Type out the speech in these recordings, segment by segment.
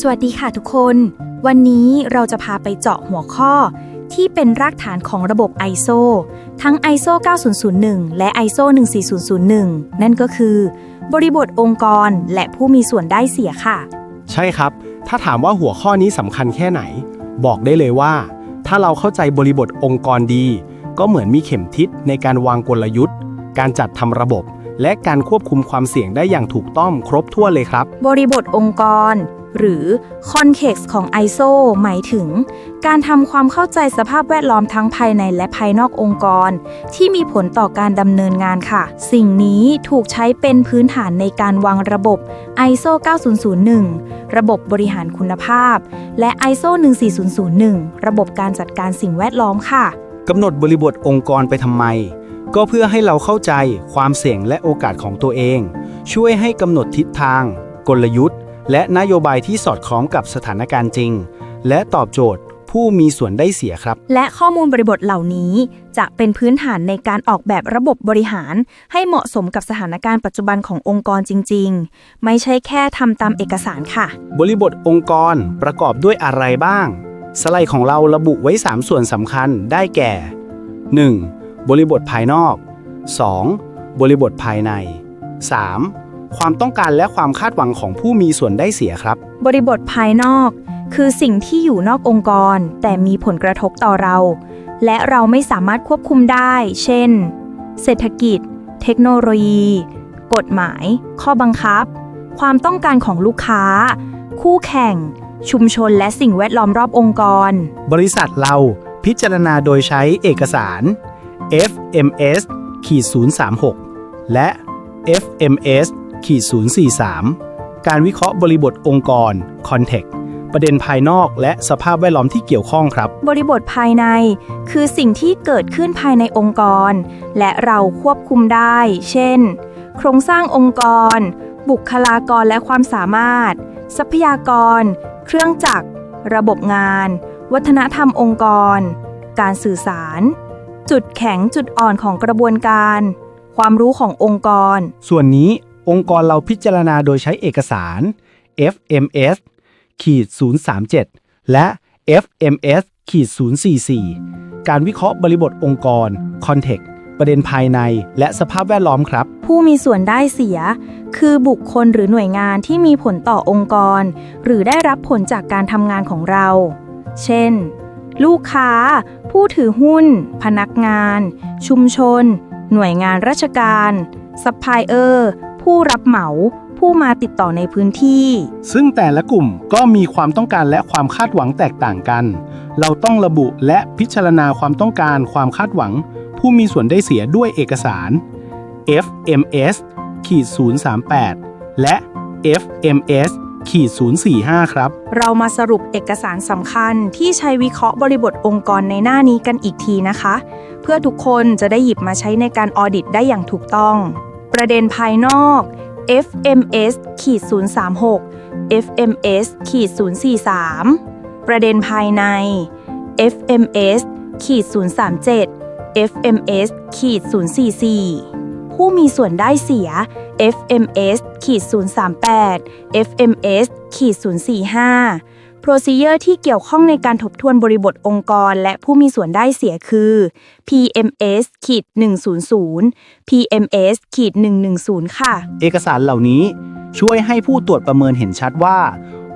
สวัสดีค่ะทุกคน วันนี้เราจะพาไปเจาะหัวข้อ ที่เป็นรากฐานของระบบ ISO ทั้ง ISO 9001 และ ISO 14001 นั่นก็คือ บริบทองค์กรและผู้มีส่วนได้เสียค่ะ ใช่ครับ ถ้าถามว่าหัวข้อนี้สำคัญแค่ไหน บอกได้เลยว่า ถ้าเราเข้าใจบริบทองค์กรดี ก็เหมือนมีเข็มทิศในการวางกลยุทธ์ การจัดทำระบบ และการควบคุมความเสี่ยงได้อย่างถูกต้องครบถ้วนเลยครับ บริบทองค์กร หรือ Context ของ ISO หมายถึง การทำความเข้าใจสภาพแวดล้อมทั้งภายในและภายนอกองค์กร ที่มีผลต่อการดำเนินงานค่ะ สิ่งนี้ถูกใช้เป็นพื้นฐานในการวางระบบ ISO 9001 ระบบบริหารคุณภาพ และ ISO 14001 ระบบการจัดการสิ่งแวดล้อมค่ะกำหนดบริบทองค์กรไปทำไม ก็เพื่อให้เราเข้าใจความเสี่ยงและโอกาสของตัวเอง ช่วยให้กำหนดทิศทาง กลยุทธ์ และนโยบายที่สอดคล้องกับสถานการณ์จริง และตอบโจทย์ผู้มีส่วนได้เสียครับ และข้อมูลบริบทเหล่านี้จะเป็นพื้นฐานในการออกแบบระบบบริหาร ให้เหมาะสมกับสถานการณ์ปัจจุบันขององค์กรจริง ๆ ไม่ใช่แค่ทำตามเอกสารค่ะ บริบทองค์กรประกอบด้วยอะไรบ้าง สไลด์ของเราระบุไว้ 3 ส่วนสำคัญได้แก่ 1. บริบทภายนอก 2. บริบทภายใน 3. ความต้องการและความคาดหวังของผู้มีส่วนได้เสียครับ บริบทภายนอก คือสิ่งที่อยู่นอกองค์กร แต่มีผลกระทบต่อเรา และเราไม่สามารถควบคุมได้ เช่น เศรษฐกิจ เทคโนโลยี กฎหมาย ข้อบังคับ ความต้องการของลูกค้า คู่แข่ง ชุมชนและสิ่งแวดล้อมรอบองค์กร บริษัทเราพิจารณาโดยใช้เอกสาร FMS ขีด036 และ FMS ขีด 043 การวิเคราะห์บริบทองค์กร Context ประเด็นภายนอกและสภาพแวดล้อมที่เกี่ยวข้องครับ บริบทภายใน คือสิ่งที่เกิดขึ้นภายในองค์กร และเราควบคุมได้ เช่น โครงสร้างองค์กร บุคลากรและความสามารถ ทรัพยากร เครื่องจักร ระบบงาน วัฒนธรรมองค์กร การสื่อสาร จุดแข็งจุดอ่อนของกระบวนการ ความรู้ขององค์กร ส่วนนี้ องค์กรเราพิจารณาโดยใช้เอกสาร FMS ขีด037 และ FMS ขีด044 การวิเคราะห์บริบทองค์กร Context ประเด็นภายใน และสภาพแวดล้อมครับ ผู้มีส่วนได้เสีย คือบุคคลหรือหน่วยงานที่มีผลต่อองค์กร หรือได้รับผลจากการทำงานของเรา เช่น ลูกค้า ผู้ถือหุ้น พนักงาน ชุมชน หน่วยงานราชการซัพพลายเออร์ ผู้รับเหมา ผู้มาติดต่อในพื้นที่ ซึ่งแต่ละกลุ่มก็มีความต้องการและความคาดหวังแตกต่างกัน เราต้องระบุและพิจารณาความต้องการความคาดหวัง ผู้มีส่วนได้เสียด้วยเอกสาร FMS ขีด038 และ FMS ขีด045 ครับ เรามาสรุปเอกสารสำคัญที่ใช้วิเคราะห์บริบทองค์กรในหน้านี้กันอีกทีนะคะ เพื่อทุกคนจะได้หยิบมาใช้ในการออดิตได้อย่างถูกต้อง ประเด็นภายนอก FMS ขีด036 FMS ขีด043 ประเด็นภายใน FMS ขีด037 FMS ขีด044 ผู้มีส่วนได้เสีย FMS ขีด038 FMS ขีด045 procedure ที่เกี่ยวข้องในการทบทวนบริบทองค์กร และผู้มีส่วนได้เสียคือ PMS ขีด100 PMS ขีด110 ค่ะ เอกสารเหล่านี้ช่วยให้ผู้ตรวจประเมินเห็นชัดว่า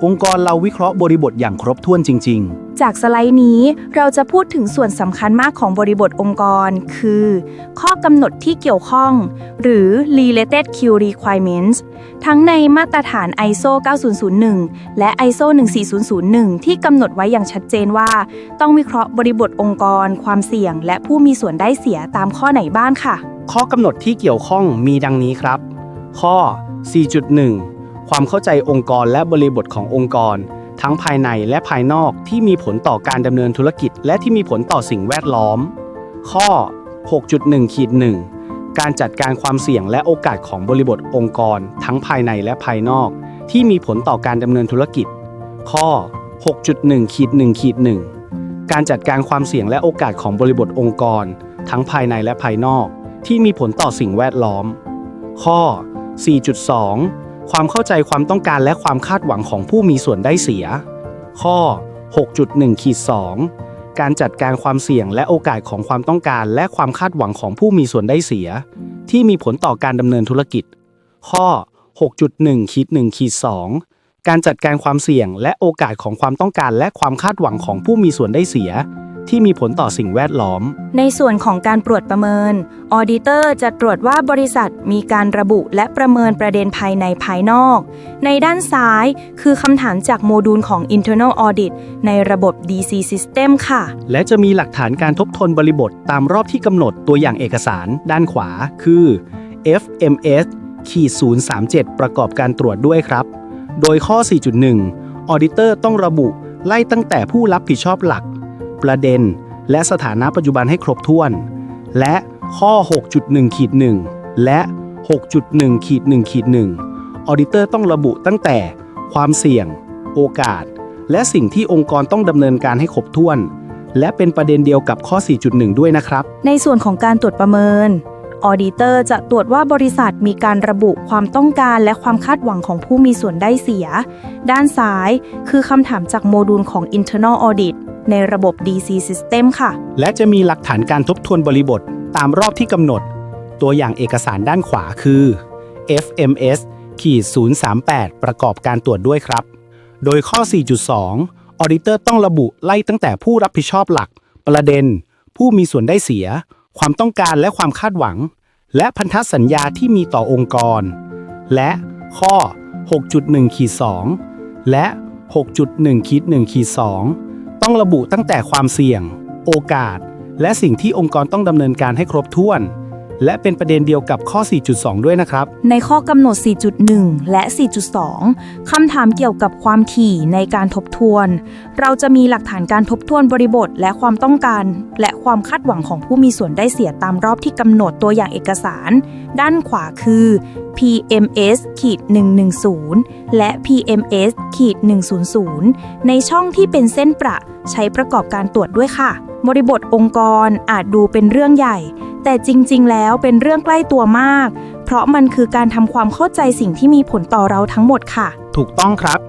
องค์กรเราวิเคราะห์บริบทอย่างครบถ้วนจริง ๆ จากสไลด์นี้เราจะพูดถึงส่วนสำคัญมากของบริบทองค์กร คือ ข้อกำหนดที่เกี่ยวข้อง หรือ related key requirements ทั้งในมาตรฐาน ISO 9001 และ ISO 14001 ที่กำหนดไว้อย่างชัดเจนว่า ต้องวิเคราะห์บริบทองค์กร ความเสี่ยง และผู้มีส่วนได้เสียตามข้อไหนบ้างค่ะ ข้อกำหนดที่เกี่ยวข้องมีดังนี้ครับ ข้อ 4.1 ความเข้าใจองค์กรและบริบทขององค์กร ทั้งภายในและภายนอกที่มีผลต่อการดำเนินธุรกิจ และที่มีผลต่อสิ่งแวดล้อม ข้อ 6.1ขีด1การจัดการความเสี่ยงและโอกาสของบริบทองค์กร ทั้งภายในและภายนอก ที่มีผลต่อการดำเนินธุรกิจ ข้อ 6.1ขีด1ขีด1การจัดการความเสี่ยงและโอกาสของบริบทองค์กร ทั้งภายในและภายนอก ที่มีผลต่อสิ่งแวดล้อม ข้อ 4.2 ความเข้าใจความต้องการและความคาดหวังของผู้มีส่วนได้เสีย ข้อ 6.1ขีด2การจัดการความเสี่ยงและโอกาสของความต้องการและความคาดหวังของผู้มีส่วนได้เสีย ที่มีผลต่อการดำเนินธุรกิจ ข้อ 6.1ขีด1ขีด2การจัดการความเสี่ยงและโอกาสของความต้องการและความคาดหวังของผู้มีส่วนได้เสีย ที่มีผลต่อสิ่งแวดล้อม ในส่วนของการตรวจประเมิน ออดิเตอร์จะตรวจว่าบริษัทมีการระบุและประเมินประเด็นภายในภายนอก ในด้านซ้ายคือคำถามจากโมดูลของ internal audit ในระบบ DC system ค่ะ และจะมีหลักฐานการทบทวนบริบทตามรอบที่กำหนดตัวอย่างเอกสารด้านขวา คือ FMS ขีด037 ประกอบการตรวจด้วยครับ โดยข้อ 4.1 ออดิเตอร์ต้องระบุไล่ตั้งแต่ผู้รับผิดชอบหลัก ประเด็น และสถานะปัจจุบันให้ครบถ้วน และข้อ 6.1ขีด1และ 6.1ขีด1ขีด1ออดิเตอร์ต้องระบุตั้งแต่ความเสี่ยง โอกาส และสิ่งที่องค์กรต้องดำเนินการให้ครบถ้วน และเป็นประเด็นเดียวกับข้อ 4.1 ด้วยนะครับ ในส่วนของการตรวจประเมิน ออดิเตอร์จะตรวจว่าบริษัทมีการระบุความต้องการและความคาดหวังของผู้มีส่วนได้เสีย ด้านซ้ายคือคำถามจากโมดูลของ internal audit ในระบบ DC system ค่ะ และจะมีหลักฐานการทบทวนบริบทตามรอบที่กำหนด ตัวอย่างเอกสารด้านขวาคือ FMS ขีด038 ประกอบการตรวจด้วยครับ โดยข้อ 4.2 ออดิเตอร์ต้องระบุไล่ตั้งแต่ผู้รับผิดชอบหลัก ประเด็น ผู้มีส่วนได้เสีย ความต้องการและความคาดหวัง และพันธสัญญาที่มีต่อองค์กร และข้อ 6.1ขีด2และ 6.1ขีด1ขีด2 ต้องระบุตั้งแต่ความเสี่ยง โอกาส และสิ่งที่องค์กรต้องดำเนินการให้ครบถ้วน และเป็นประเด็นเดียวกับข้อ 4.2 ด้วยนะครับ ในข้อกำหนด 4.1 และ 4.2 คำถามเกี่ยวกับความถี่ในการทบทวน เราจะมีหลักฐานการทบทวนบริบท และความต้องการ และความคาดหวังของผู้มีส่วนได้เสียตามรอบที่กำหนดตัวอย่างเอกสาร ด้านขวาคือ PMS ขีด110 และ PMS ขีด100 ในช่องที่เป็นเส้นประใช้ประกอบการตรวจด้วยค่ะ บริบทองค์กรอาจดูเป็นเรื่องใหญ่ แต่จริง ๆ แล้วเป็นเรื่องใกล้ตัวมาก เพราะมันคือการทำความเข้าใจสิ่งที่มีผลต่อเราทั้งหมดค่ะ ถูกต้องครับ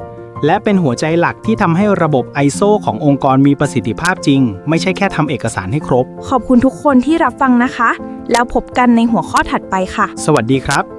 และเป็นหัวใจหลักที่ทำให้ระบบ ISO ขององค์กรมีประสิทธิภาพจริง ไม่ใช่แค่ทำเอกสารให้ครบ ขอบคุณทุกคนที่รับฟังนะคะ แล้วพบกันในหัวข้อถัดไปค่ะ สวัสดีครับ